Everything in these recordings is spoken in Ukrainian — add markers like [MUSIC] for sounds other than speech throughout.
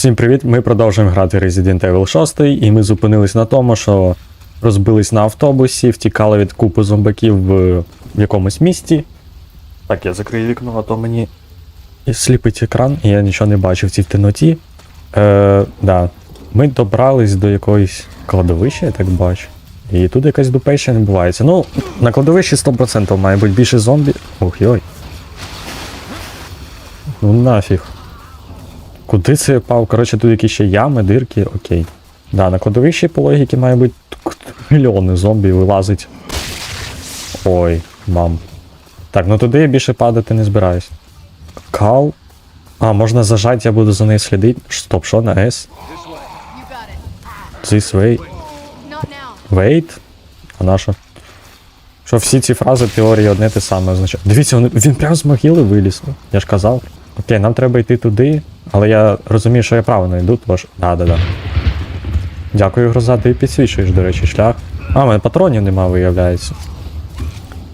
Всім привіт! Ми продовжуємо грати Resident Evil 6, і ми зупинились на тому, що розбились на автобусі, втікали від купи зомбаків в, в якомусь місті. Так, я закрию вікно, а то мені сліпить екран, і я нічого не бачу в цій темноті. Е, да. Ми добрались до якоїсь кладовища, я так бачу. І тут якась дупейша відбувається. Ну, на кладовищі 100% має бути більше зомбі. Ух йой. Ну нафіг. Куди це пав? Коротше, тут якісь ще ями, дирки, окей. Да, на кладовищі по логіки має бути мільйони зомбі вилазить. Ой, мам. Так, ну туди я більше падати не збираюсь. Кал. А, можна зажати, я буду за нею слідити. Стоп, що на S? This way. Wait. А на що? Що всі ці фрази теорії одне те саме означають. Дивіться, він, він прямо з могили виліз. Я ж казав. Окей, нам треба йти туди, але я розумію, що я правильно йду, тож. Да, да, да. Дякую, Гроза, ти підсвічуєш, до речі, шлях. А, в мене патронів нема, виявляється.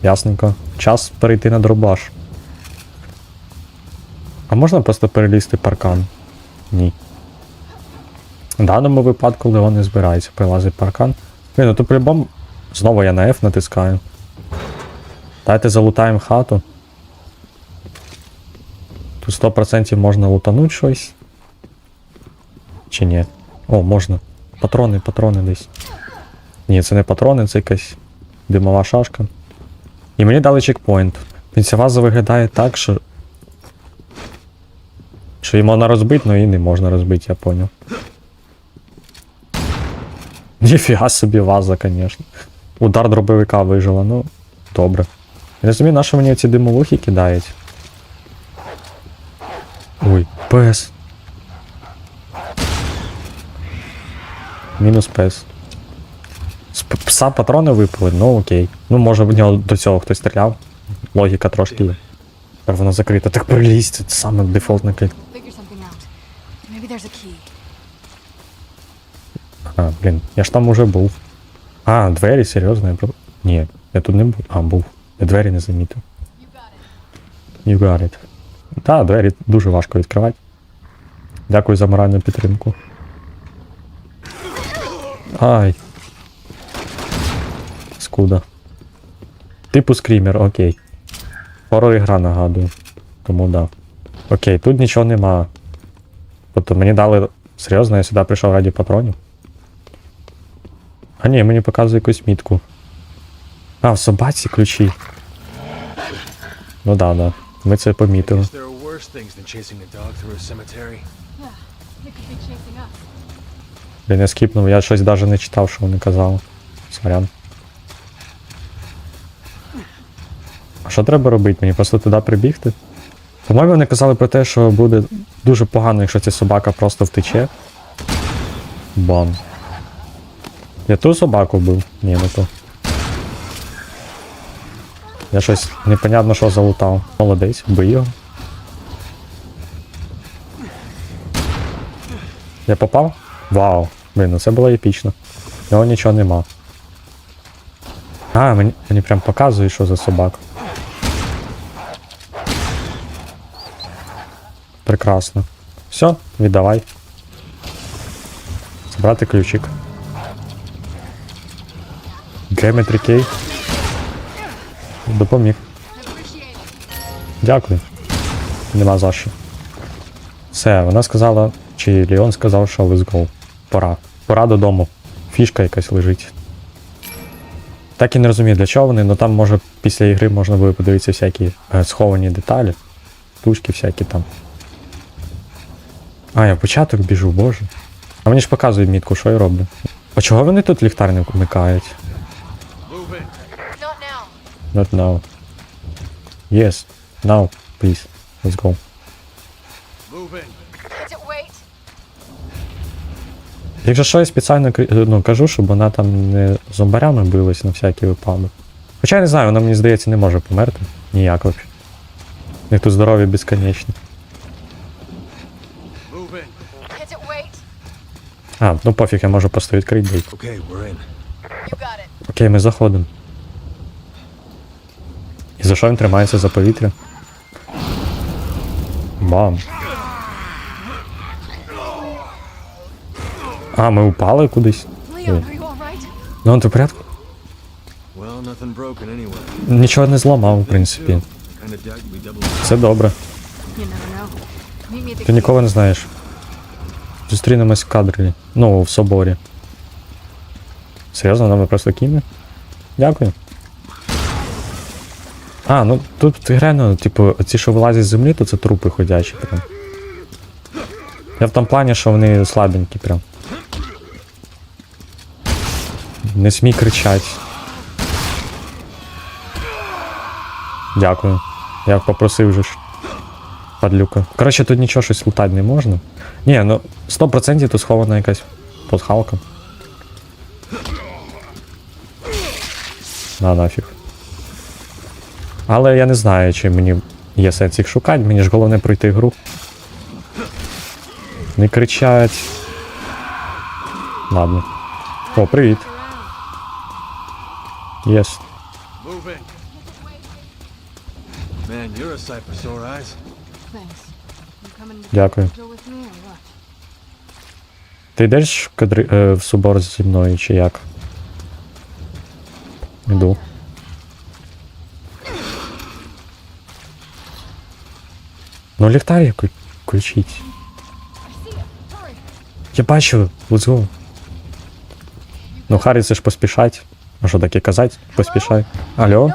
Ясненько. Час перейти на дробаш. А можна просто перелізти паркан? Ні. В даному випадку Леон не збирається прилазить паркан. Блін, ну то по-любому знову я на F натискаю. Дайте залутаємо хату. Тут 100% можна лутануть щось. Чи ні? О, можна. Патрони, патрони десь. Ні, це не патрони, це якась димова шашка. І мені дали чекпоінт. Ця ваза виглядає так, що. Що її можна розбити, але її не можна розбити, я поняв. Ніфіга собі ваза, звісно. Удар дробовика вижила, ну, добре. Я розумію, на що мені ці димовухи кидають. Ой, пес. Мінус пес. З пса патрони випали, ну окей. Ну, може в нього до цього хтось стріляв. Логіка трошки є. Так вона закрита. Так прилізь, це саме дефолтна клітка. А, блін, я ж там уже був. А, двері, серйозно, я про. Ні, я тут не був. А, був. Я двері не замітив. You got it. Так, двері дуже важко відкривати. Дякую за моральну підтримку. Ай. Скуда. Типу скрімер, окей. Хорор ігра нагадую. Тому да. Окей, тут нічого нема. Тобто мені дали. Серйозно, я сюди прийшов раді патронів. А ні, мені показує якусь мітку. А, в собаці ключі. Ну да, да. Ми це помітили. Блін, я скіпнув, я щось навіть не читав, що вони казали. Сорян. А що треба робити? Мені просто туди прибігти? По-моєму, вони казали про те, що буде дуже погано, якщо ця собака просто втече. Бам. Я ту собаку вбив? Ні, не ту. Я щось непонятно що залутав. Молодець, вбий його. Я попав? Вау. Блін, ну це було епічно. Його нічого нема. А, мені, мені прям показує, що за собака. Прекрасно. Все, віддавай. Забрати ключик. Key. Допоміг. Дякую. Нема за що. Все, вона сказала, чи Леон сказав, що let's go. Пора. Пора додому. Фішка якась лежить. Так і не розумію, для чого вони, але там може після ігри можна буде подивитися всякі е, сховані деталі. Тушки всякі там. А, я в початок біжу, боже. А мені ж показують мітку, що я роблю. А чого вони тут ліхтар не вмикають? Not now. Yes. Now, please. Let's go. Move in. Якщо що, я спеціально ну, кажу, щоб вона там не зомбарями билась на всякий випадок. Хоча я не знаю, вона мені здається не може померти. Ніяк взагалі. Як тут здоров'я безконечне. А, ну пофіг, я можу просто відкрити дейт. Okay, we're in. You got it. Окей, ми заходимо. І за що він тримається за повітря? Бам. А, ми упали кудись. Ну, ти в порядку? Нічого не зламав, в принципі. Це добре. Ти ніколи не знаєш. Зустрінемось в кадрі. Ну, в соборі. Серйозно, нам просто кине? Дякую. А, ну тут реально, типу, ці, що вилазять з землі, то це трупи ходячі прям. Я в тому плані, що вони слабенькі прям. Не смій кричать. Дякую. Я попросив же ж. Падлюка. Коротше, тут нічого щось лутати не можна. Ні, ну 100% тут схована якась пасхалка. На нафіг. Але я не знаю, чи мені є сенс їх шукати, мені ж головне пройти гру. Не кричать. Ладно. О, привіт. Єс. Дякую. Ти йдеш в, кадри... е, в собор зі мною чи як? Іду. Ну ліхтар включіть. Я бачу, let's go. Ну, Харі, це ж поспішать. А що таке казати? Поспішай. Алло?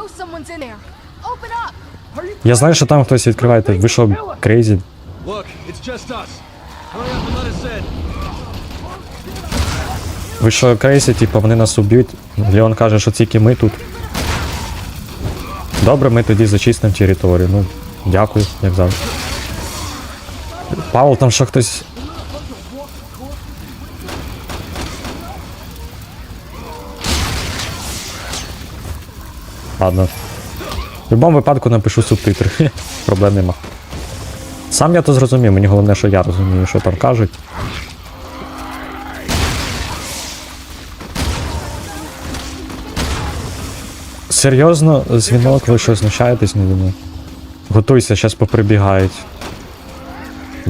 Я знаю, що там хтось відкриває. Ви що, крейзі? Ви що, крейзі, типу, вони нас уб'ють. Леон каже, що тільки ми тут. Добре, ми тоді зачистимо територію. Ну, дякую, як завжди. Павло, там що хтось. Ладно. В будь-якому випадку напишу субтитри. [LAUGHS] Проблем нема. Сам я то зрозумів, мені головне, що я розумію, що там кажуть. Серйозно, дзвінок, ви що знущаєтесь не думаю. Готуйся, зараз поприбігають.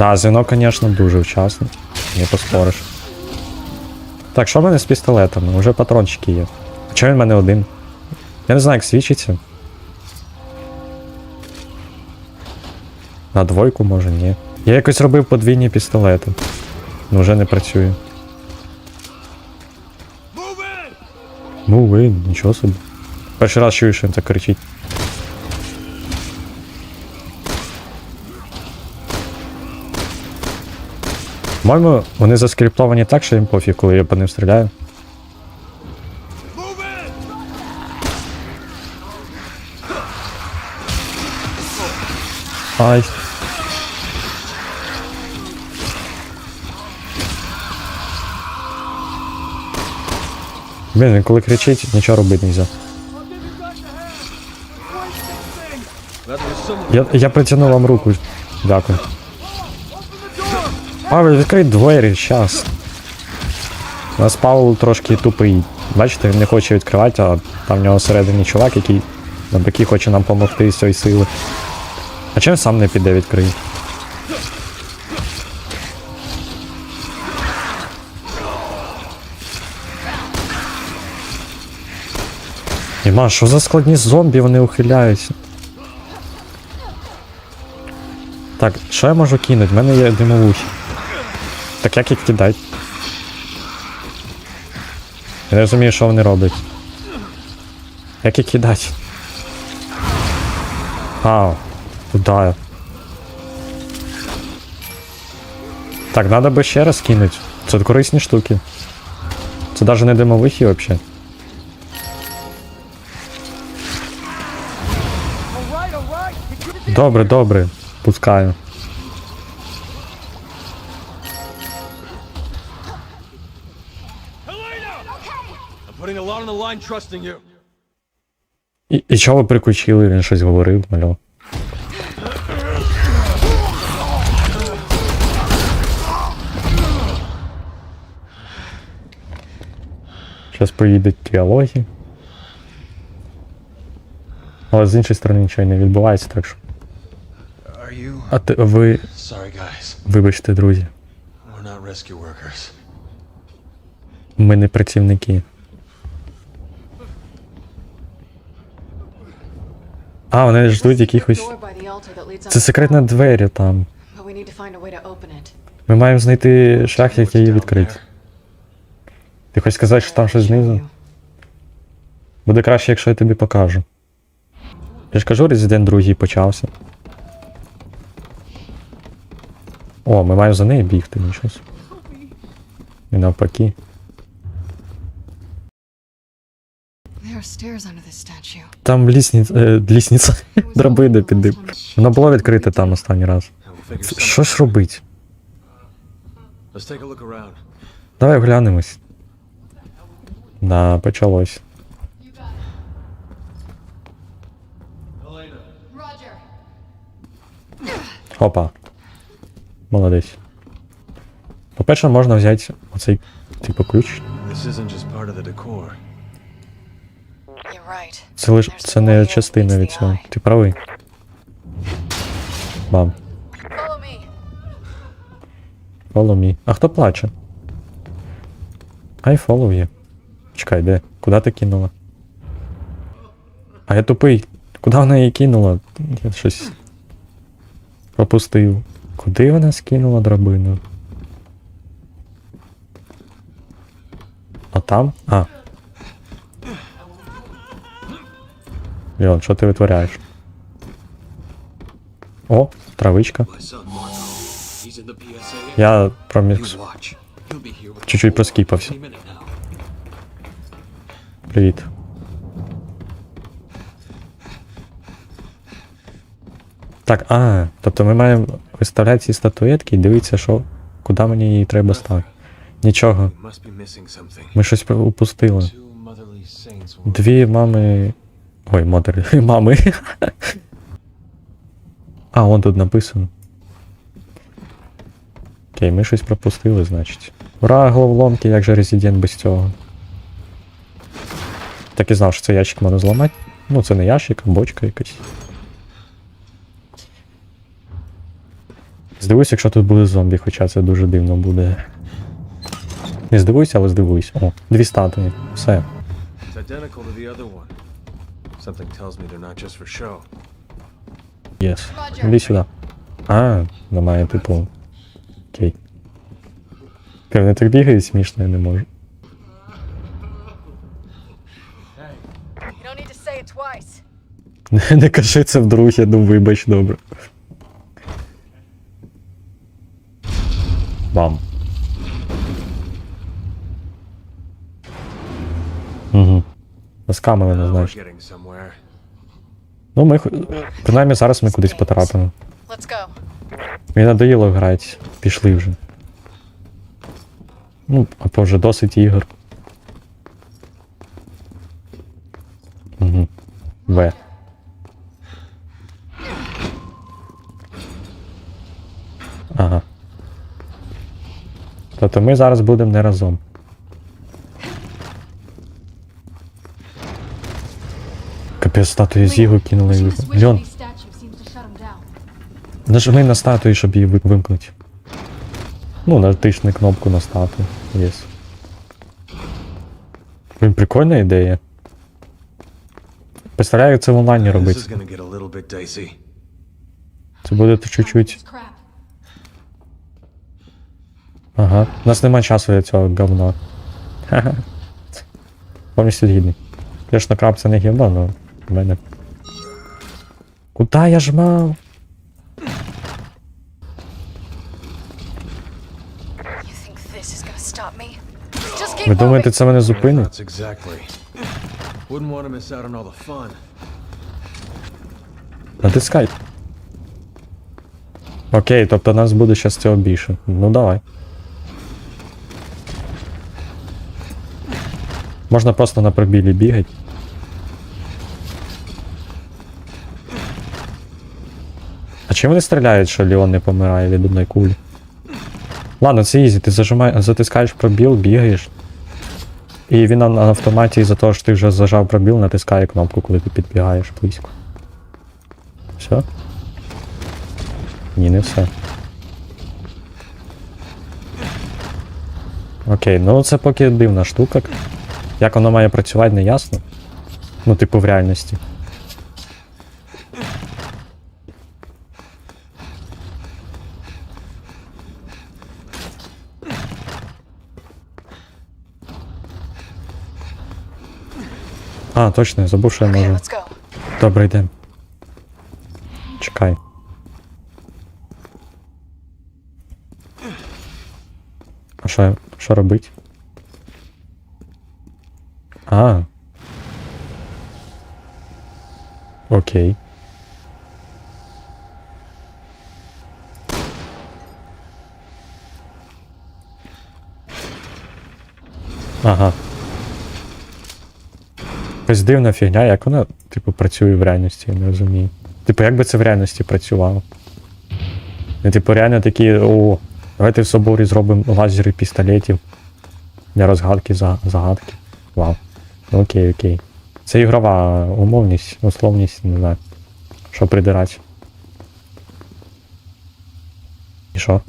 Да, дзвінок, звісно, дуже вчасно. Не поспориш. Так, що в мене з пістолетами? Уже патрончики є. Чого він в мене один? Я не знаю, як свідчиться. На двойку може, ні. Я якось робив подвійні пістолети. Ну вже не працює. Ну нічого собі. Перший раз чую, що він так кричить. По-моєму, вони заскриптовані так, що їм пофіг, коли я по ним стріляю. Ай. Блін, коли кричить, нічого робити не можна. That was someone. Я, я притягну вам руку. Дякую. Павел, відкрий двері, щас. У нас Павел трошки тупий. Бачите, він не хоче відкривати, а там в нього всередині чувак, який на боки хоче нам допомогти з цієї сили. А чим сам не піде відкриє? Іма, що за складні зомбі, вони ухиляються. Так, що я можу кинути? В мене є димовухи. Так як їх кидати? Я не розумію, що вони роблять. Як їх кидати? А, куда? Так, надо би ще раз кинуть. Це корисні штуки. Це навіть не димовихи взагалі. Добре, добре. Пускаю. Line trusting you. І, і чого ви прикучили? Він щось говорив, мальо. Зараз поїдуть діалоги. Але з іншої сторони нічого не відбувається, так що. А ти, ви, вибачте, друзі. We're not. Ми не працівники. А, вони ждуть якихось. Це секретна двері там. Ми маємо знайти шлях, як її відкрити. Ти хочеш сказати, що там щось знизу? Буде краще, якщо я тобі покажу. Я ж кажу, Resident 2 почався. О, ми маємо за нею бігти, нічого. І навпаки. Там лісниця, е, лісниця, [LAUGHS] драбина піди. last. Воно було відкрите там останній раз. Що ж робить? Давай оглянемось. Да, почалось. Опа. Молодець. По-перше, можна взяти оцей, типу, ключ. This isn't just part of the decor. Це лиш це не частина від цього. Ти правий. Бам. Follow me. А хто плаче? I follow you. Чекай, де? Куди ти кинула? А я тупий. Куди вона її кинула? Я щось пропустив. Куди вона скинула драбину? А там? А. Леон, що ти витворяєш? О, травичка. Я промікс. Чуть-чуть проскіпався. Привіт. Так, а, тобто ми маємо виставляти ці статуетки і дивитися, що, куди мені її треба ставити. Нічого, ми щось упустили. Дві мами. Ой, матері. [LAUGHS] Мами. А, вон тут написано. Окей, ми щось пропустили, значить. Ура, головоломки, як же резидент без цього. Так і знав, що це ящик можна зламати. Ну, це не ящик, а бочка якась. Здивуюся, якщо тут буде зомбі, хоча це дуже дивно буде. Не здивуйся, але здивуюсь. О, дві статуї. Все. Something tells me they're not just for show. Роджер. Іди сюди. А, немає типу. Окей. Ти вони так бігають смішно, я не можу. Не, [LAUGHS] не кажи це вдруге, ну вибач, добре. Бам. Угу. We're значить. getting somewhere. Ну, ми хо- принаймні зараз ми кудись потрапимо. Мені надоїло грати. Пішли вже. Ну, або вже досить ігор. Угу. В. Ага. Тобто ми зараз будемо не разом. Капець статую кинули. і вик- Льон, Нажми на статую, щоб її вимкнути. Ну, натисни кнопку на статую. Єс. Блін, прикольна ідея. Представляю, як це в онлайні dicey. Це буде чуть-чуть. Ага. У нас нема часу для цього говна. Ха-ха. Повністю згідний. Звісно, краб це не гівно, але в мене. Куда я жмав? Ви думаєте, це мене зупинить? Натискай. Окей, тобто нас буде щас цього більше. Ну давай. Можна просто на пробілі бігати. Чим вони стріляють, що Леон не помирає від одної кулі? Ладно, це ізі, ти зажимай, затискаєш пробіл, бігаєш. І він на, автоматі із-за того, що ти вже зажав пробіл, натискає кнопку, коли ти підбігаєш близько. Все? Ні, не все. Окей, ну це поки дивна штука. Як воно має працювати, не ясно. Ну, типу, в реальності. А, точно, я забув, що я можу. Добре, йдемо. Чекай. А що, що робить? А. Окей. Ага. Якась дивна фігня, як вона, типу, працює в реальності, я не розумію. Типу, як би це в реальності працювало? І, типу, реально такі, о, давайте в соборі зробимо лазери пістолетів для розгадки загадки. Вау. Ну, окей, окей. Це ігрова умовність, условність, не знаю. Що придирати. І що?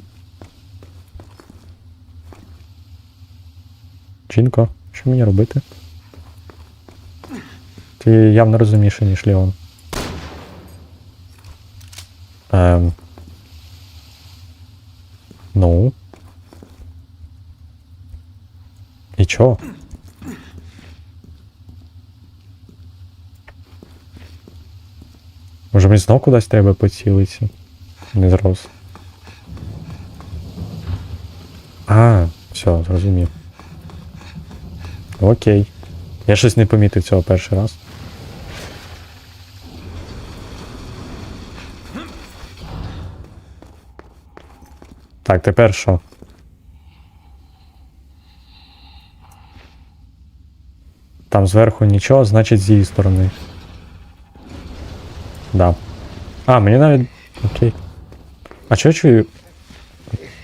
Жінко, що мені робити? Ти явно розумніше, ніж Леон. Ем. Ну. І чо? Може мені знов кудись треба поцілитися? Не зрос. А, все, зрозумів. Окей. Я щось не помітив цього перший раз. Так, тепер що? Там зверху нічого, значить з її сторони. Да. А, мені навіть. Окей. А чого я чую?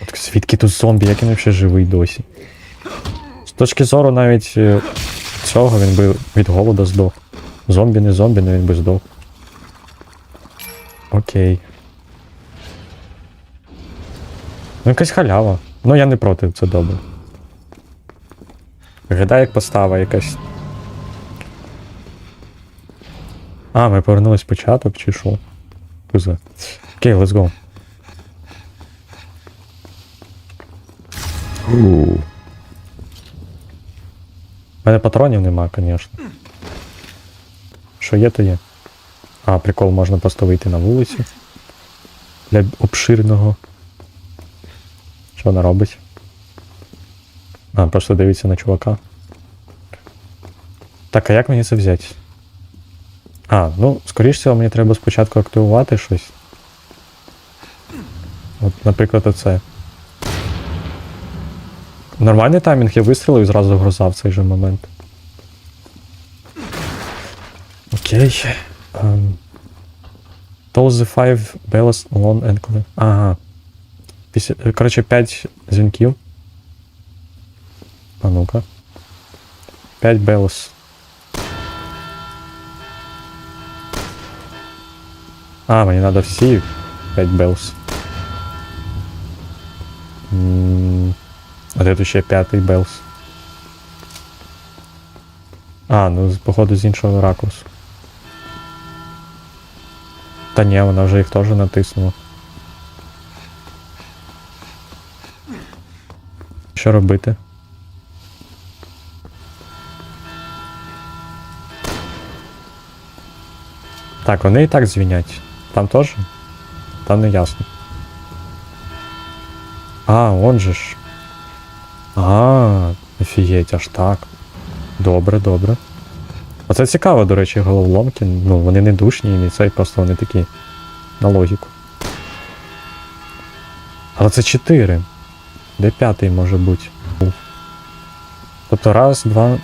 От Звідки тут зомбі, як він взагалі живий досі? З точки зору навіть е, цього він би від голода здох. Зомбі не зомбі, але він би здох. Окей. Ну, якась халява. Ну я не проти, це добре. Виглядає як постава якась. А, ми повернулись початок чи що? Куза. Окей, let's go. У мене патронів нема, звісно. Що є, то є. А, прикол, можна просто вийти на вулицю. Для обширного. Що вона робить? А, просто дивиться на чувака. Так, а як мені це взяти? А, ну, скоріш всього, мені треба спочатку активувати щось. От, наприклад, оце. Нормальний таймінг, я вистрілив і зразу гроза в цей же момент. Окей. Um, Toss the five bells alone and clear. Ага. Після, коротше, 5 дзвінків. А ну-ка. 5 bells. А, мені треба всі 5 bells. М, А тут ще п'ятий белс? А, ну походу з іншого ракурсу. Та ні, вона вже їх теж натиснула. Що робити? Так, вони і так звінять. Там теж? Там не ясно. А, он же ж. А, офігеть, аж так. Добре, добре. Оце цікаво, до речі, головоломки. Ну, вони не душні, і не цей, просто вони такі на логіку. Але це 4. Де п'ятий може бути? Тобто раз, два.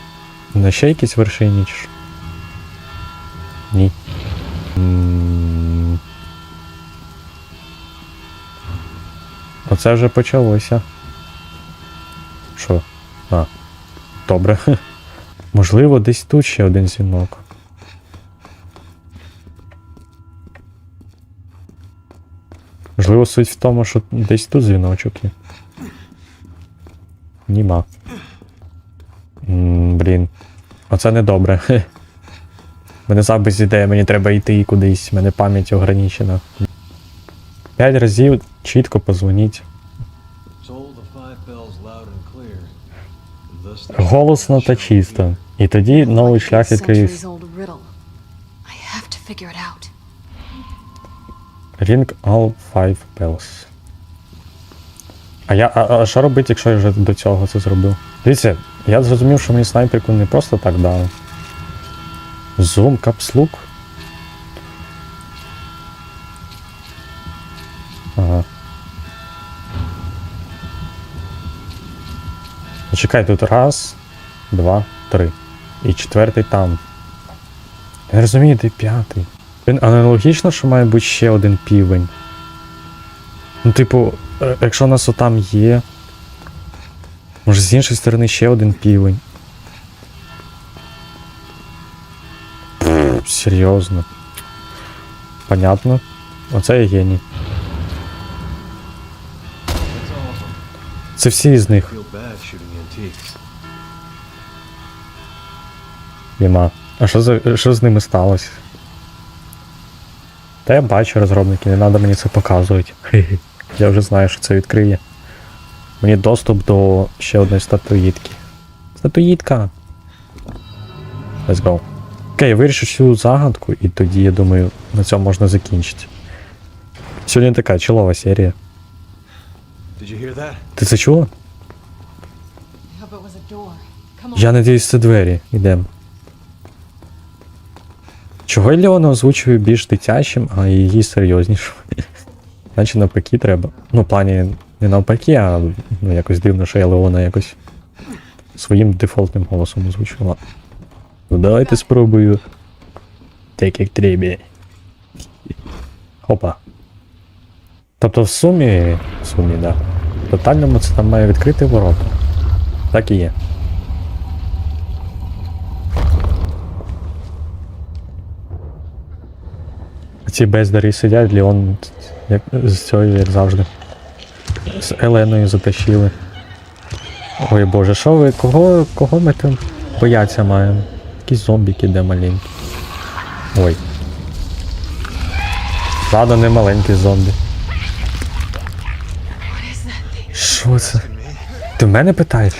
На ще якісь вершині чи що? Ні. Оце вже почалося. Що? А. Добре. [LAUGHS] Можливо, десь тут ще один дзвінок. Можливо, суть в тому, що десь тут дзвіночок є. Німа. М, Блін. Оце не добре. Хе. Мене запис іде, мені треба йти кудись, мене пам'ять ограничена. П'ять разів чітко позвоніть. Голосно та чисто. І тоді новий шлях out. Ring all five bells. А я. А, а що робити, якщо я вже до цього це зробив? Дивіться, я зрозумів, що мені снайперку не просто так дали. Зум, капслук. Ага. Чекай, тут раз, два, три. І четвертий там. Я не розумію, де п'ятий. Аналогічно, що має бути ще один півень. Ну, типу, якщо у нас отам є. Може з іншої сторони ще один півень. Серйозно. Понятно. Оце є геній. Це всі з них. Єма. А що, за, що з ними сталося? Та я бачу розробники, не треба мені це показувати. [LAUGHS] Я вже знаю, що це відкриє. Мені доступ до ще одної статуїтки. Статуїтка! Let's go. Окей, я вирішив цю загадку, і тоді, я думаю, на цьому можна закінчити. Сьогодні така чолова серія. Ти це чула? Я надіюсь, це двері. Ідем. Чого Леона озвучую більш дитячим, а її серйознішим? Наче навпаки треба. Ну, в плані не навпаки, а ну, якось дивно, що я Леона якось своїм дефолтним голосом озвучувала. Ну давайте спробую. Так як треба. Опа. Тобто в сумі. В сумі, да. В тотальному це там має відкрити ворота. Так і є. Ці бездарі сидять, Леон як, з цією, як завжди. З Еленою затащили. Ой боже, що ви? Кого, кого ми там бояться маємо? Якісь зомбіки де маленькі. Ой. Ладно, не маленькі зомбі. Що це? Ти в мене питаєш?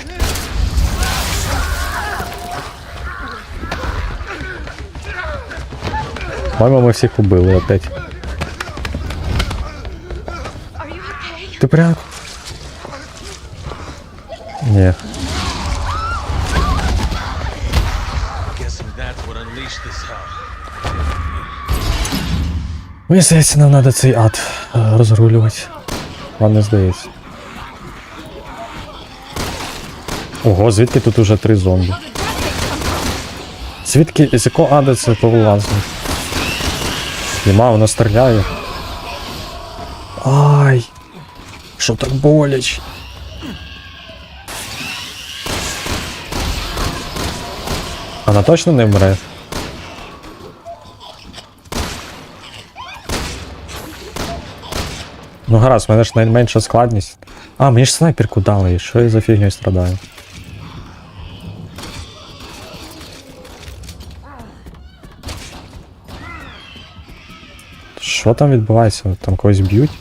По-моєму, ми всіх убили опять. Ти прям. Hell. Мені здається, нам треба цей ад е, розрулювати. Вам не здається. Ого, звідки тут уже три зомбі? Звідки з якого ада це повилазно? Нема, вона стріляє. Ай! Що так боляче? Вона точно не вмре? Ну гаразд, в мене ж найменша складність. А, мені ж снайперку дали, що я за фігню страдаю? Що там відбувається? Там когось б'ють?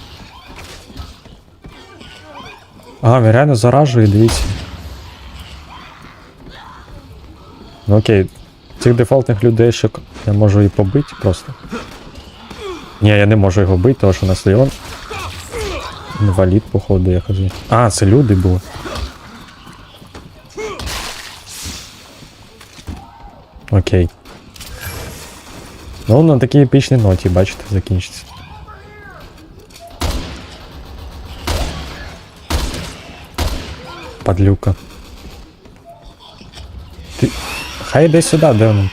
А, він реально заражує, дивіться. Ну окей, цих дефолтних людей ще я можу і побити просто. Ні, я не можу його бити, тому що у нас Леон Інвалід, походу, я хожу. А, це люди були. Окей. Ну, на такій епічній ноті, бачите, закінчиться. Падлюка. Ти... Хай йде сюди, де він.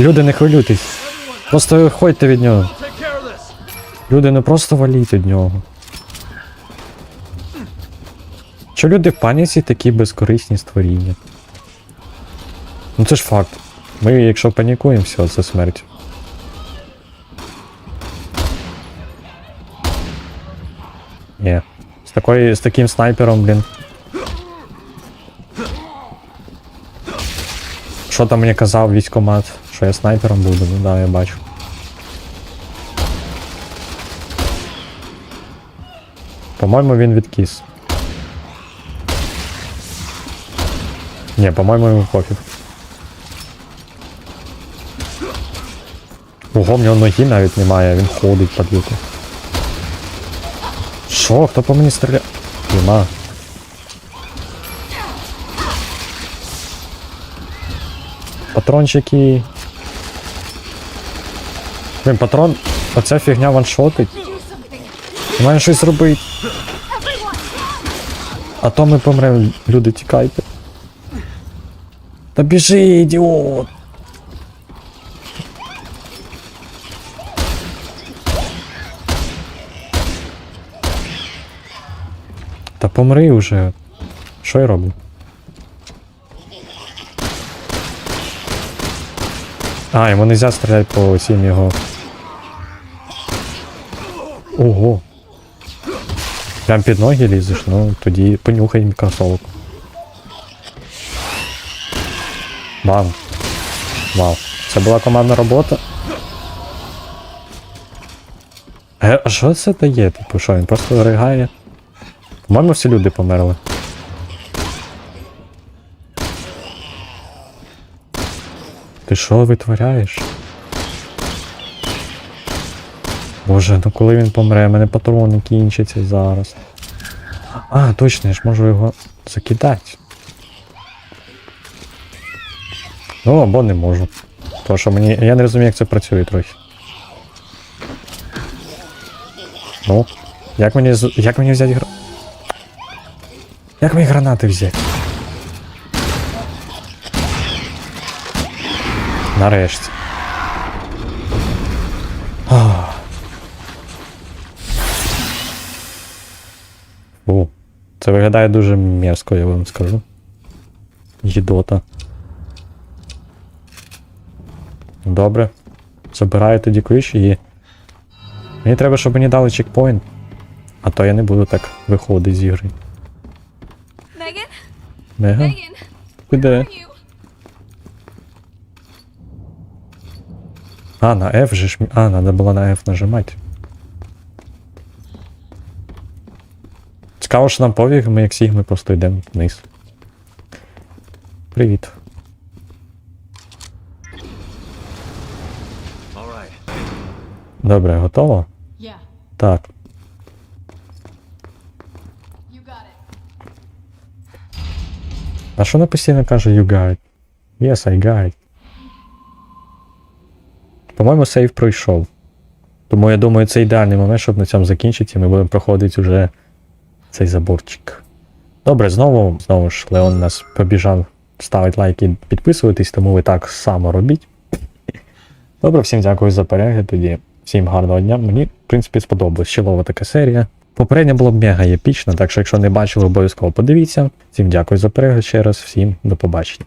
Люди, не хвилюйтесь. Просто виходьте від нього. Люди не просто валіть від нього. Що люди в паніці такі безкорисні створіння? Ну це ж факт. Ми, якщо панікуємо, все, це смерть. Ні. З такою, з таким снайпером, блін. Що там мені казав військомат, що я снайпером буду, ну да, я бачу. По-моєму, він відкіс. Ні, по-моєму, він пофіг. Ого, в нього ноги навіть немає, він ходить падлюка. Що? Хто по мені стріляє? Нема. Патрончики. Блин, патрон. Оця фігня ваншотить. Має щось робити. А то ми помремо, люди, тікайте. Та біжи, ідіот! Та помри вже. Що я роблю? А, йому нельзя стріляти по всім його. Ого. Прям під ноги лізеш, ну тоді понюхай кросовок. Вау. Вау. Це була командна робота. А що це дає? Типу, що він просто ригає? По-моєму, всі люди померли. Ти що витворяєш? Боже, ну коли він помре, в мене патрони кінчаться зараз. А, точно, я ж можу його закидати. Ну, або не можу. Тому що мені. Я не розумію, як це працює трохи. Ну, як мені як мені взяти гра... Як мені гранати взяти? Нарешті. Фу. Це виглядає дуже мерзко, я вам скажу. Їдота. Добре. Забираю тоді ключ і. Мені треба, щоб мені дали чекпоінт. А то я не буду так виходити з ігри. Megan? Мега? Megan? Ти де? Are you? А, на F же ж. А, надо було на F нажимати. Цікаво, що нам повіг, ми як сігми просто йдемо вниз. Привіт. Добре, готово? Yeah, Так. you got it. А що вона постійно каже you got it? Yes, I got it. По-моєму, сейв пройшов. Тому я думаю, це ідеальний момент, щоб на цьому закінчити, і ми будемо проходити вже цей заборчик. Добре, знову, знову ж, Леон нас побіжав ставити лайки, підписуватись, тому ви так само робіть. Добре, всім дякую за перегляд тоді. Всім гарного дня. Мені, в принципі, сподобалась чолова така серія. Попередня була мега епічна, так що якщо не бачили, обов'язково подивіться. Всім дякую за перегляд ще раз, всім до побачення.